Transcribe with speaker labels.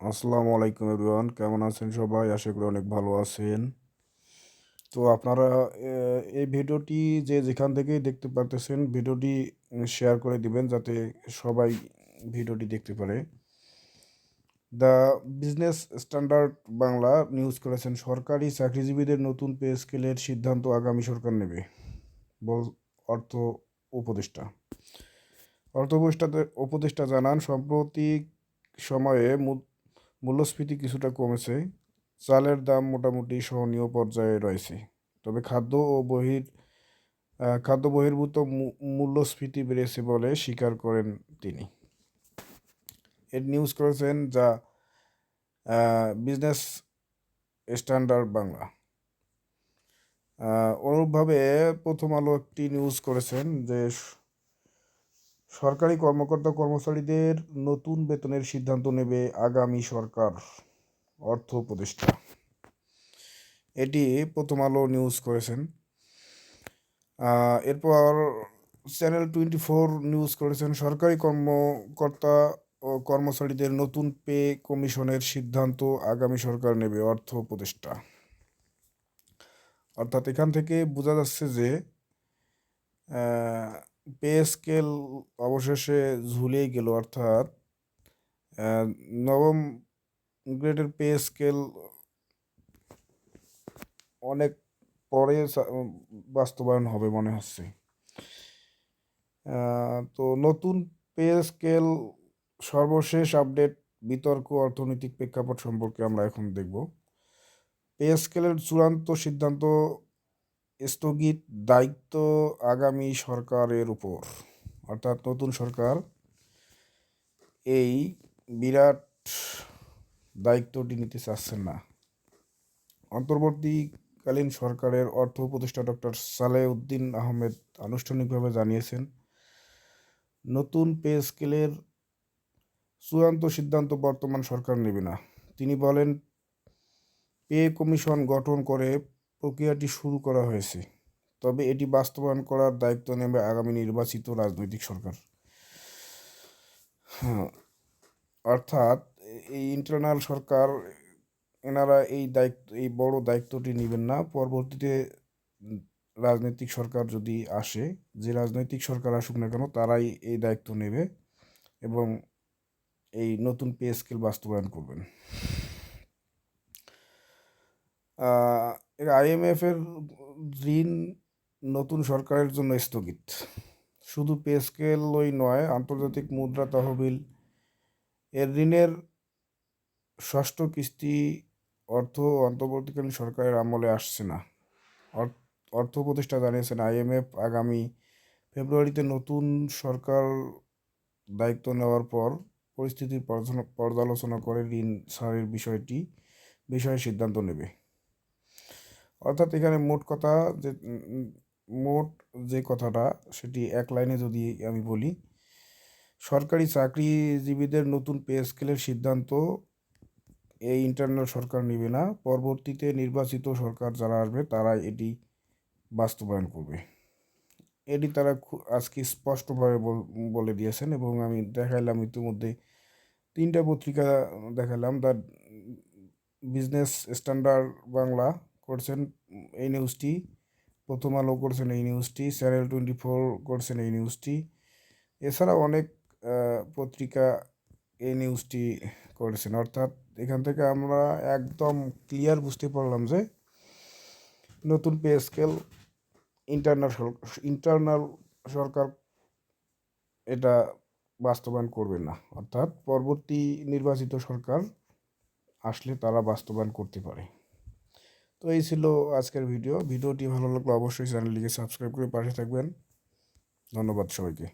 Speaker 1: আসসালামু আলাইকুম এভরিওয়ান, কেমন আছেন সবাই? আশা করি অনেক ভালো আছেন। তো আপনারা এই ভিডিওটি যে যেখান থেকেই দেখতে পারতেছেন, ভিডিওটি শেয়ার করে দিবেন যাতে সবাই ভিডিওটি দেখতে পারে। The Business Standard Bangla news করেছেন, সরকারি চাকরিজীবীদের নতুন পে স্কেলের সিদ্ধান্ত আগামী সরকার নেবে। বল, অর্থ উপদেষ্টা। অর্থ উপদেষ্টাদের, উপদেষ্টা জানান, সাম্প্রতিক সময়ে মূল্যস্ফীতি কিছুটা কমেছে। চালের দাম মোটামুটি সহনীয় পর্যায়ে রয়েছে। তবে খাদ্য ও বহির খাদ্য বহির্ভূত মূল্যস্ফীতি বেড়েছে বলে স্বীকার করেন তিনি। এর নিউজ করেছেন যা বিজনেস স্ট্যান্ডার্ড বাংলা। অনুরূপভাবে প্রথম আলো একটি নিউজ করেছেন যে সরকারি কর্মকর্তা কর্মচারীদের নতুন বেতনের সিদ্ধান্ত নেবে আগামী সরকার, অর্থ উপদেষ্টা। এটি প্রথম আলো নিউজ করেছেন। এরপর চ্যানেল টোয়েন্টি ফোর নিউজ করেছেন। সরকারি কর্মকর্তা ও কর্মচারীদের নতুন পে কমিশনের সিদ্ধান্ত আগামী সরকার নেবে, অর্থ উপদেষ্টা। অর্থাৎ এখান থেকে বোঝা যাচ্ছে যে পে স্কেল অবশেষে ঝুলেই গেল, অর্থাৎ নবম গ্রেডের পে স্কেল অনেক পরে বাস্তবায়ন হবে মনে হচ্ছে। তো নতুন পে স্কেল সর্বশেষ আপডেট বিতর্ক অর্থনৈতিক প্রেক্ষাপট সম্পর্কে আমরা এখন দেখব। পে স্কেলের চূড়ান্ত সিদ্ধান্ত স্থগিত দায়িত্ব আগামী সরকারের উপর। অর্থাৎ নতুন সরকার এই বিরাট দায়িত্বটি নিতে চাচ্ছেন না। অন্তর্বর্তীকালীন সরকারের অর্থ উপদেষ্টা ডক্টর সালেহ উদ্দিন আহমেদ আনুষ্ঠানিকভাবে জানিয়েছেন, নতুন পে স্কেলের চূড়ান্ত সিদ্ধান্ত বর্তমান সরকার নেবে না। তিনি বলেন, পে কমিশন গঠন করে প্রক্রিয়াটি শুরু করা হয়েছে। তবে এটি বাস্তবায়ন করার দায়িত্ব নেবে আগামী নির্বাচিত রাজনৈতিক সরকার। হ্যাঁ অর্থাৎ এই ইন্টারনাল সরকার, এনারা এই দায়িত্ব, এই বড় দায়িত্বটি নেবেন না। পরবর্তীতে রাজনৈতিক সরকার যদি আসে, যে রাজনৈতিক সরকার আসুক না কেন, তারাই এই দায়িত্ব নেবে এবং এই নতুন পে স্কেল বাস্তবায়ন করবেন। এর ঋণ নতুন সরকারের জন্য স্থগিত। শুধু পে স্কেলই নয়, আন্তর্জাতিক মুদ্রা তহবিল, এর ঋণের ষষ্ঠ কিস্তি অর্থ অন্তর্বর্তীকালীন সরকারের আমলে আসছে না। অর- অর্থ উপদেষ্টা জানিয়েছেন আইএমএফ আগামী ফেব্রুয়ারিতে নতুন সরকার দায়িত্ব নেওয়ার পর পরিস্থিতির পর্যালোচনা করে ঋণ ছাড়ের বিষয়টি, বিষয়ে সিদ্ধান্ত নেবে। অর্থাৎ এখানে মোট কথা যে মোট যে কথাটা সেটি এক লাইনে যদি আমি বলি, সরকারি চাকরিজীবীদের নতুন পে স্কেলের সিদ্ধান্ত এই ইন্টারনাল সরকার নেবে না। পরবর্তীতে নির্বাচিত সরকার যারা আসবে তারা এটি বাস্তবায়ন করবে। এটি তারা আজকে স্পষ্টভাবে বলে দিয়েছেন এবং আমি দেখাইলাম ইতিমধ্যে তিনটা পত্রিকা দেখালাম। দ্য বিজনেস স্ট্যান্ডার্ড বাংলা করছেন এই নিউজটি, প্রথম আলো করছেন এই নিউজটি চ্যানেল টোয়েন্টি ফোর করছেন এই নিউজটি। এছাড়া অনেক পত্রিকা এই নিউজটি করেছেন। অর্থাৎ এখান থেকে আমরা একদম ক্লিয়ার বুঝতে পারলাম যে নতুন পে স্কেল ইন্টারনাল ইন্টারনাল সরকার এটা বাস্তবায়ন করবে না। অর্থাৎ পরবর্তী নির্বাচিত সরকার আসলে তারা বাস্তবায়ন করতে পারে। তো এই ছিল আজকের ভিডিও। ভিডিওটি ভালো লাগলে অবশ্যই চ্যানেলটিকে সাবস্ক্রাইব করে পাশে থাকবেন। ধন্যবাদ সবাইকে।